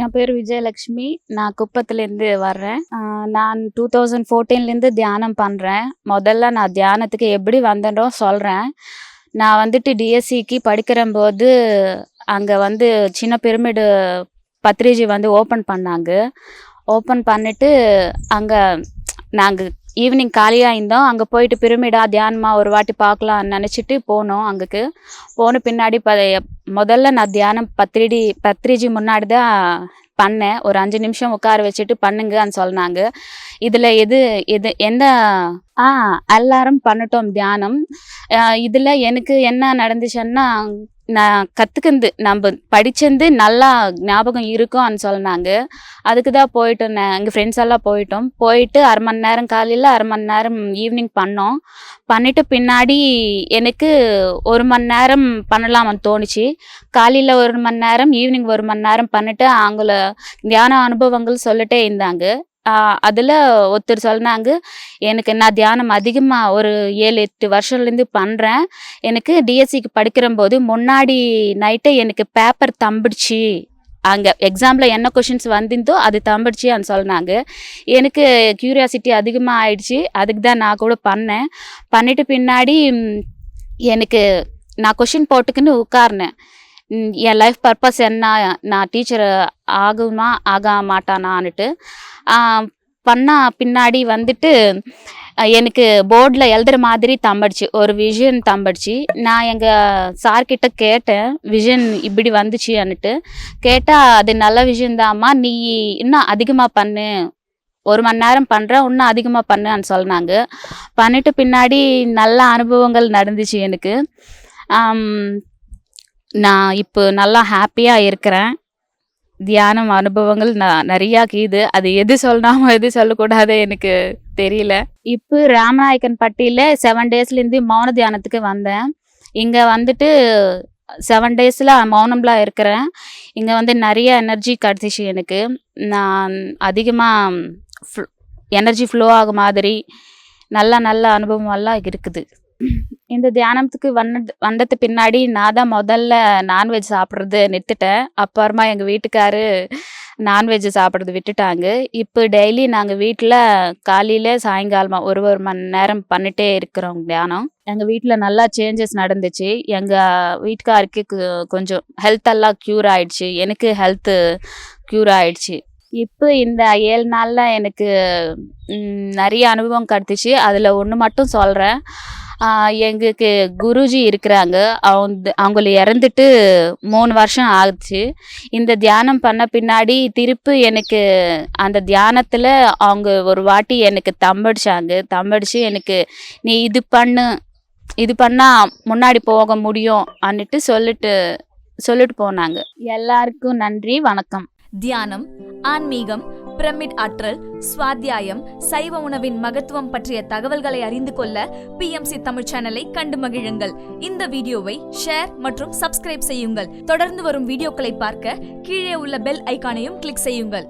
என் பேர் விஜயலட்சுமி நான் குப்பத்துலேருந்து வர்றேன். நான் டூ தௌசண்ட் ஃபோர்டீன்லேருந்து தியானம் பண்ணுறேன் முதல்ல நான் தியானத்துக்கு எப்படி வந்தேன்றோ சொல்கிறேன் நான் வந்துட்டு டிஎஸ்சிக்கு படிக்கிறம்போது அங்கே வந்து சின்ன பிரமிடு பத்ரிஜி வந்து ஓப்பன் பண்ணாங்க. ஓப்பன் பண்ணிட்டு அங்கே நாங்கள் ஈவினிங் காலியாக இருந்தோம் அங்கே போயிட்டு பிரமிடா தியானமா ஒரு வாட்டி பார்க்கலாம்னு நினச்சிட்டு போனோம் அங்கேக்கு. போன பின்னாடி ப முதல்ல நான் தியானம் பத்திரிடி பத்ரிஜி முன்னாடி தான் பண்ணேன். ஒரு அஞ்சு நிமிஷம் உட்கார வச்சுட்டு பண்ணுங்கன்னு சொன்னாங்க. இதில் எது எது எந்த ஆ எல்லாரும் பண்ணிட்டோம் தியானம். இதில் எனக்கு என்ன நடந்துச்சுன்னா நான் கற்றுக்கிறது நம்ம படித்தது நல்லா ஞாபகம் இருக்கும்னு சொன்னாங்க. அதுக்கு தான் போயிட்டோம் நான் எங்கள் ஃப்ரெண்ட்ஸ் எல்லாம் போயிட்டோம். போயிட்டு அரை மணி நேரம் காலையில் அரை மணி நேரம் ஈவினிங் பண்ணோம். பண்ணிட்டு பின்னாடி எனக்கு ஒரு மணி நேரம் பண்ணலாம்னு தோணுச்சு. காலையில் ஒரு மணி நேரம் ஈவினிங் ஒரு மணி நேரம் பண்ணிட்டு அவங்கள தியான அனுபவங்கள் சொல்லிட்டே இருந்தாங்க. அதில் ஒருத்தர் சொன்னாங்க எனக்கு நான் தியானம் அதிகமாக ஒரு ஏழு எட்டு வருஷம்லேருந்து பண்ணுறேன் எனக்கு டிஎஸ்சிக்கு படிக்கிறம்போது முன்னாடி நைட்டே எனக்கு பேப்பர் தம்பிடுச்சு. அங்கே எக்ஸாமில் என்ன கொஷின்ஸ் வந்திருந்தோ அது தம்பிடுச்சின்னு சொன்னாங்க. எனக்கு க்யூரியாசிட்டி அதிகமாக ஆயிடுச்சு. அதுக்கு தான் நான் கூட பண்ணேன். பண்ணிட்டு பின்னாடி எனக்கு நான் கொஷின் போட்டுக்குன்னு உட்கார்னேன். என் லைஃப் பர்பஸ் என்ன? நான் டீச்சர் ஆகுமா? ஆக மாட்டானான்னுட்டு பண்ண பின்னாடி வந்துட்டு எனக்கு போர்டில் எழுதுற மாதிரி தம்பிடுச்சு. ஒரு விஷன் தம்பிடுச்சு. நான் எங்கள் சார்கிட்ட கேட்டேன் விஷன் இப்படி வந்துச்சுன்னுட்டு கேட்டால் அது நல்ல விஷன் தாம்மா. நீ இன்னும் அதிகமாக பண்ணு. ஒரு மணி நேரம் பண்ணுறேன் இன்னும் அதிகமாக பண்ணுன்னு சொன்னாங்க. பண்ணிட்டு பின்னாடி நல்ல அனுபவங்கள் நடந்துச்சு எனக்கு. நான் இப்போ நல்லா ஹாப்பியாக இருக்கிறேன். தியானம் அனுபவங்கள் நான் நிறையா கீது. அது எது சொல்லாமல் எது சொல்லக்கூடாது எனக்கு தெரியல. இப்போ ராமநாயக்கன் பட்டியில் செவன் டேஸ்லேருந்து மௌன தியானத்துக்கு வந்தேன். இங்கே வந்துட்டு செவன் டேஸில் மௌனம்லாம் இருக்கிறேன். இங்கே வந்து நிறைய எனர்ஜி கிடச்சிச்சு எனக்கு. நான் அதிகமாக எனர்ஜி ஃப்ளோ ஆகும் மாதிரி நல்ல நல்ல அனுபவம் எல்லாம் இருக்குது. இந்த தியானத்துக்கு வந்த வந்தது பின்னாடி நான் தான் முதல்ல நான்வெஜ் சாப்பிட்றது நிறுத்திட்டேன். அப்புறமா எங்கள் வீட்டுக்காரு நான்வெஜ் சாப்பிட்றது விட்டுட்டாங்க. இப்போ டெய்லி நாங்கள் வீட்டில் காலையில் சாயங்காலமாக ஒரு ஒரு மணி நேரம் பண்ணிட்டே இருக்கிறோம் தியானம். எங்கள் வீட்டில் நல்லா சேஞ்சஸ் நடந்துச்சு. எங்கள் வீட்டுக்காருக்கு கொஞ்சம் ஹெல்த் எல்லாம் க்யூர் ஆயிடுச்சு. எனக்கு ஹெல்த்து க்யூர் ஆயிடுச்சு. இப்போ இந்த ஏழு நாளில் எனக்கு நிறைய அனுபவம் கிடச்சிச்சு. அதில் ஒன்று மட்டும் சொல்கிறேன் எங்களுக்கு குருஜி இருக்கிறாங்க. அவங்க அவங்கள இறந்துட்டு மூணு வருஷம் ஆகுச்சு இந்த தியானம் பண்ண பின்னாடி திருப்பு எனக்கு அந்த தியானத்தில் அவங்க ஒரு வாட்டி எனக்கு தம்படிச்சாங்க. தம்படிச்சு எனக்கு நீ இது பண்ணு இது பண்ணால் முன்னாடி போக முடியும் அன்னிட்டு சொல்லிட்டு சொல்லிட்டு போனாங்க. எல்லாருக்கும் நன்றி வணக்கம். தியானம் ஆன்மீகம் பிரமிட் ஆற்றல் சுவாத்தியாயம் சைவ உணவின் மகத்துவம் பற்றிய தகவல்களை அறிந்து கொள்ள பிஎம்சி தமிழ் சேனலை கண்டு மகிழுங்கள். இந்த வீடியோவை ஷேர் மற்றும் சப்ஸ்கிரைப் செய்யுங்கள். தொடர்ந்து வரும் வீடியோக்களை பார்க்க கீழே உள்ள பெல் ஐக்கானையும் கிளிக் செய்யுங்கள்.